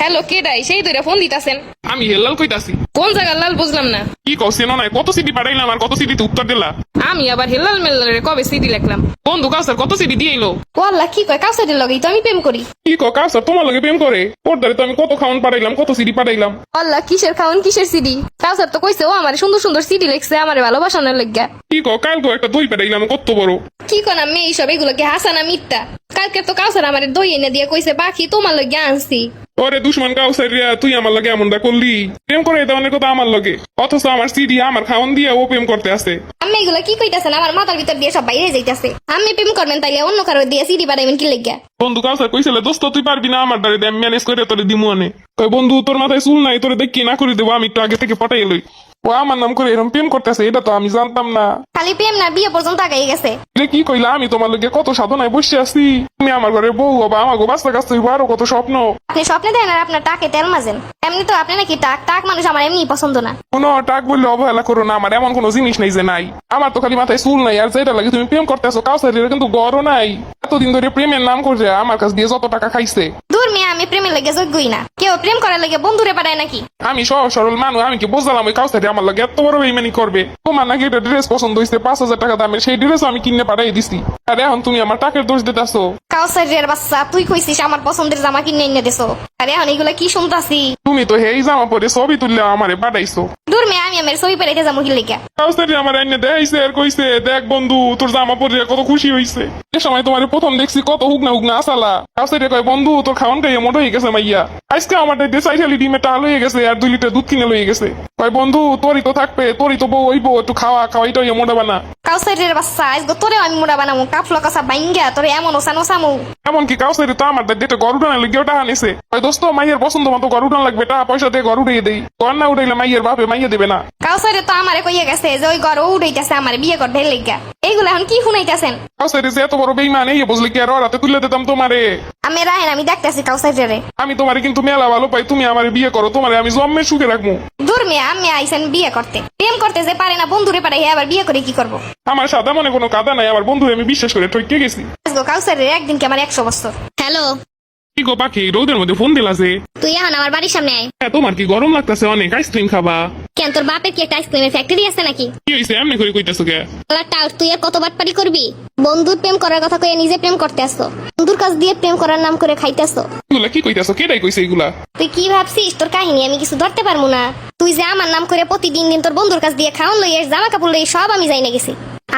Hello কেডাই সেই দুইটা phone দিতাছেন। আমি হেলাল কইতাছি। কোন জায়গার লাল বুঝলাম না। কি কও চেনো নাই? কত সিটি পাঠাইলাম আর কত সিটিতে উত্তর দিলা? আমি আবার হেলাল মেল্লারে কবে সিডি লিখলাম? কোন বন্ধু কাউসার কত সিটি দিয়ে এলো ও কি কয়? কাউসারের লগেই তো আমি প্রেম করি। কি কও কাউসার তোমার লগে প্রেম করে? ওর দ্বারে তো আমি কত খাওয়ান পাঠাইলাম কত সিটি পাঠাইলাম। আল্লাহ কিসের খাওন কিসের সিডি? কাউসার তো কইছে ও আমার সুন্দর সুন্দর সিডি লিখছে আমার ভালোবাসানোর লেগা কি কও কালকে একটা দই পাঠাইলাম কত বড়। কি কোন আমি এইসব এগুলোকে হাসানা মিথ্যা কালকে তো কাউসার আমার দই এনে দিয়ে কইছে বাকি তোমার লগে আনছি। ওরে দুশ্মন গাও রিয়া তুই আমার লগে এমনটা করলি? প্রেম করে দেওয়ানের কথা আমার লগে। অথচ আমার সিডি আমার খাওন দিয়ে ও প্রেম করতে আসে। আমি এগুলো কি কইতাছেন? আমার মাথার ভিতর দিয়ে সব বাইরে যাইতাছে। আমি প্রেম করবেন তাইলে অন্য কারও দিয়ে সিডি বানাইবেন কি লাগিয়া? বন্ধু কাউসার কইছিলে দোস্ত তুই পারবি না আমার দাঁড়িয়ে আমি ম্যানেজ করে তোরে দিমু আনে। কই বন্ধু তোর মাথায় চুল নাই তোরে দেখি না করে দেবো আমি একটু আগে থেকে পটাই লই। ও আমার নাম করে এরকম প্রেম করতেছে এটা তো আমি জানতাম না। খালি প্রেম না বিয়ে পর্যন্ত আগাই গেছে। কি কইলা? আমি তোমার লগে কত সাধনায় বসে আছি। তুমি আমার ঘরে বউ হবা আমাকে বাচ্চা কাছ থেকে আরও কত স্বপ্ন। আপনি স্বপ্নে দেন আর আপনার টাকে তেল মাজেন। এমনি তো আপনি নাকি টাক টাক মানুষ আমার এমনি পছন্দ না। কোনো টাক বললে অবহেলা করো না আমার এমন কোনো জিনিস নেই যে নাই। আমার তো খালি মাথায় চুল নাই আর যেটা লাগে তুমি প্রেম করতেছো কাউসারির কিন্তু গড়ও নাই। এতদিন ধরে প্রেমের নাম করে আমার কাছ দিয়ে যত টাকা খাইছে। দূর মেয়ে আমি প্রেমের লেগে যোগ্যই না। কেউ প্রেম করার লেগে বন্ধুরে পাঠায় নাকি? আমি সহজ সরল মানুষ আমি কি বুঝলাম ওই কাউসারি আমার লাগে? এত বড় বেইমানি করবে। তোমার নাকি একটা ড্রেস পছন্দ হয়েছে পাঁচ হাজার টাকা দামের। সেই ড্রেস আমি কিনে পাঠাই দিছি। আর এখন তুমি আমার টাকার দোষ দিতেছো। কাউসারের বাচ্চা তুই কইছিস আমার পছন্দের জামা কিনে এনে দেছো। আরে এখন এগুলা কি শুনতাছি? তুমি তো হেই জামা পরে ছবি তুললে আমারে পাঠাইছো। দূর মেয়ে আমি আমার ছবি পেরাইতে যাব কি লেগে? কাউসারি আমার এনে দেখাইছে আর কইছে দেখ বন্ধু তোর জামা পরে কত খুশি হইছে। এ সময় তোমার প্রথম দেখছি কত হুকনা হুকনা আসালা। কাউসারি কয় বন্ধু তোর খাওয়ান খাইয়ে মোটা হয়ে গেছে মাইয়া। আজকে আমার দেখতে চাইছালি ডিমে টাল হয়ে গেছে আর দুই লিটার দুধ কিনে লয়ে গেছে। কয় বন্ধু তোরই তো থাকবে তোরই তো বউ ওইবো একটু খাওয়া খাওয়াইটা হইয়া মোটা বানা। কাউসারের বাচ্চা আজকে তোরেও আমি মোড়া বানামু কাফলো কাসা বাইঙ্গা তোরে এমন ওসানো সামু কাউসারি তো আমার নিছে। কয় দোস্ত মাইয়ের পছন্দ মতো উঠান লাগবে টাকা পয়সা দিয়ে ঘর উঠিয়ে দেই। না উঠাইলে মাইয়ের বাপে মাইয়ে দেবে না। কাউসারে তো আমারে কইয়া গেছে যে ওই ঘর উঠাইতেছে আমার বিয়ে করবে লেগা। এইগুলা এখন কি শুনাইতেছেন? কাউসারি যে এত বড় বেইমান এই বুঝলি কি আর ওর হাতে তুলে দিতাম তোমারে? আমি রাহেন আমি দেখতেছি কাউসারে আমি তোমারে কিন্তু মেলা ভালো পাই তুমি আমার বিয়ে করো তোমারে আমি জম্মে সুখে রাখব। দূর মেয়ে আমি আইসেন বিয়ে করতে। প্রেম করতে যে পারে না বন্ধুরে পারে হে আবার বিয়ে করে কি করব? আমার সাদা মনে কোনো কাদা নাই আমার বন্ধু আমি বিশ্বাস করে ঠকে গেছি। আজগো কাউসারে একদিন কি আমার একশো বছর? হ্যালো। কি গো পাখি রোদের মধ্যে ফোন দিলাছে তুই এখন আমার বাড়ির সামনে আয়। হ্যাঁ তোমার কি গরম লাগতেছে অনেক আইসক্রিম খাবা? কেন তোর বাপের কি একটা আইসক্রিমের ফ্যাক্টরি আছে নাকি? কি হয়েছে এমনি করে কইতাছো কে? টাউট তুই আর কত বাটপারি করবি? বন্ধুর প্রেম করার কথা কয়ে নিজে প্রেম করতে আসতো বন্ধুর কাছ দিয়ে প্রেম করার নাম করে খাইতে এগুলা কি কইতাছো? কেটাই কইছে এগুলা? তুই কি ভাবছিস? তোর কাহিনী আমি কিছু ধরতে পারব না। তুই যে আমার নাম করে প্রতিদিন দিন তোর বন্ধুর কাছ দিয়ে খাওয়ান লইয়ে জামা কাপড় লইয়ে সব আমি যাই না গেছি।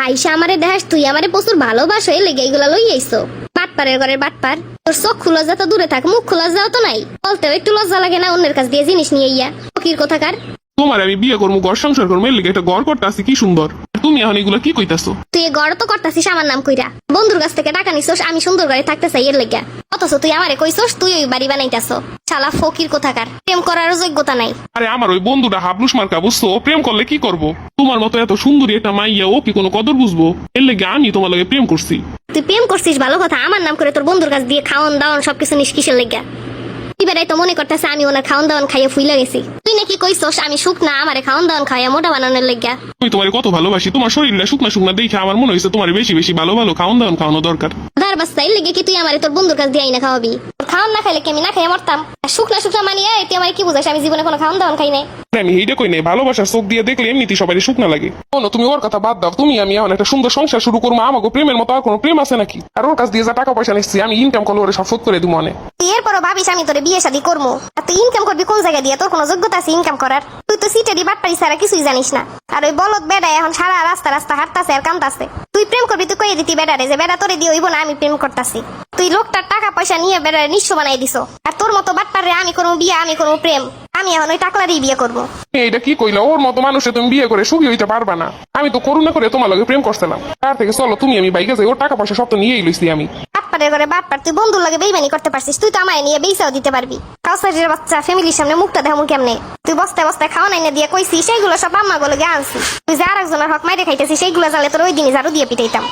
আইসা আমারে দেখাস তুই আমারে প্রচুর ভালোবাসো লেগে এগুলা লই আইসো। বাটপারের ঘরের বাটপার। তোর চোখ খুলো যা তো দূরে থাক মুখ খোলা যাও তো নাই। বলতেও একটু লজ্জা লাগে না অন্যের কাছ দিয়ে জিনিস নিয়ে ইয়া ফকির কোথাকার? তোমার আমি বিয়ে করব ঘর সংসার করব এর লিগে একটা ঘর করতে আসি কি সুন্দর। তুমি এখন এগুলা কি কইতাছো? তুই গড় তো করতাছিস আমার নাম কইরা। বন্ধুর কাছ থেকে টাকা নিছস আমি সুন্দর করে থাকতে চাই এর লেগা। অথচ তুই আমারে কইছস তুই ওই বাড়ি বানাইতাছ। শালা ফকির কোথাকার প্রেম করার যোগ্যতা নাই। আরে আমার ওই বন্ধুটা হাবলুস মার্কা বুঝছ? প্রেম করলে কি করব? তোমার মতো এত সুন্দরী একটা মাইয়া ও কি কোনো কদর বুঝব? এর লেগে আমি তোমার লগে প্রেম করছি। তুই প্রেম করছিস ভালো কথা আমার নাম করে তোর বন্ধুর কাছ দিয়ে খাওয়ান দাওয়ান সবকিছু নিস কিসের লেগা? এবারে তো মনে করতেছে আমি ওনার খাওয়ান দাওয়ান খাইয়ে ফুইলা গেছি। নাকি কইছস আমি সুখ না আমারে খাওয়ান দাওয়ান খাইয়া মোটা বানানোর লেগা আমি তোমার কত ভালোবাসি তোমার শরীরটা শুকনা শুকনা দেখে আমার মনে হয়েছে তোমার বেশি বেশি ভালো ভালো খাওয়ান দাওয়ান খাওয়ানো দরকার। দার বাস্তা এর লেগে কি তুই আমারে তোর বন্ধুর কাছ দিয়ে আইনা খাওয়াবি? খাওয়ান না খাইলে কি আমি না খাইয়া মরতাম? শুকনা শুকনা মানিয়ে তুই আমার কি বুঝাস আমি জীবনে কোনো খাওয়ান দাওয়ান খাই নাই? আমি এইটা কই নাই ভালোবাসার চোখ দিয়ে দেখলে এমনিতে সবাই শুকনা লাগে। শোনো তুমি ওর কথা বাদ দাও তুমি আমি এখন একটা সুন্দর সংসার শুরু করব আমাকে প্রেমের মতো আর কোনো প্রেম আছে নাকি? আর ওর কাছ দিয়ে যা টাকা পয়সা নিচ্ছি আমি ইনকাম করলে ওরে সব শোধ করে দিব মনে তুই এরপরও ভাবিস, আমি তোরে বিয়ে শাদী করব আর তুই ইনকাম করবি কোন জায়গা দিয়ে? তোর কোনো যোগ্যতা আছে ইনকাম করার? তুই তো সিটেরই বাটপারি ছাড়া কিছুই জানিস না। আর ওই বলদ বেড়া এখন সারা রাস্তা রাস্তা হাঁটতাছে আর কামতাছে তুই প্রেম করবি, তুই কয়ে দিতি বেড়ারে যে, বেড়া, তোরে দিয়ে হইব না, আমি প্রেম করতাছি। তুই লোকটার টাকা পয়সা নিয়ে বেড়ারে নিঃস্ব বানাই দিছো। আর তোর মতো বাটপারে আমি করব বিয়ে, আমি করব প্রেম। আমি এখন ওই টাকলারই বিয়ে করব। এইটা কি কইলা? ওর মতো মানুষে তুমি বিয়ে করে সুখী হইতে পারবা না। আমি তো করুণা করে তোমার লগে প্রেম করছিলাম। তার থেকে চলো, তুমি আমি বাইকে যাই, ওর টাকা পয়সা সব তো নিয়েই লইছি আমি। বাটপারের ঘরে বাপ্পার তুই বন্ধুর লাগে বেইমানি করতে পারছিস, তুই তো আমায় নিয়ে বেইসাও দিতে পারবি। কাউসারের বাচ্চা ফ্যামিলির সামনে মুখটা দেখামু কেমনে? তুই বস্তায় বস্তায় খাওয়া নাই না দিয়ে কইছি, সেইগুলো সব আম্মা গুলো আনছি। তুই যে আর একজনের হক মাইরে খাইতেছি সেইগুলো জানলে তোর ওই দিনই ঝাড়ু দিয়ে পিটাইতাম।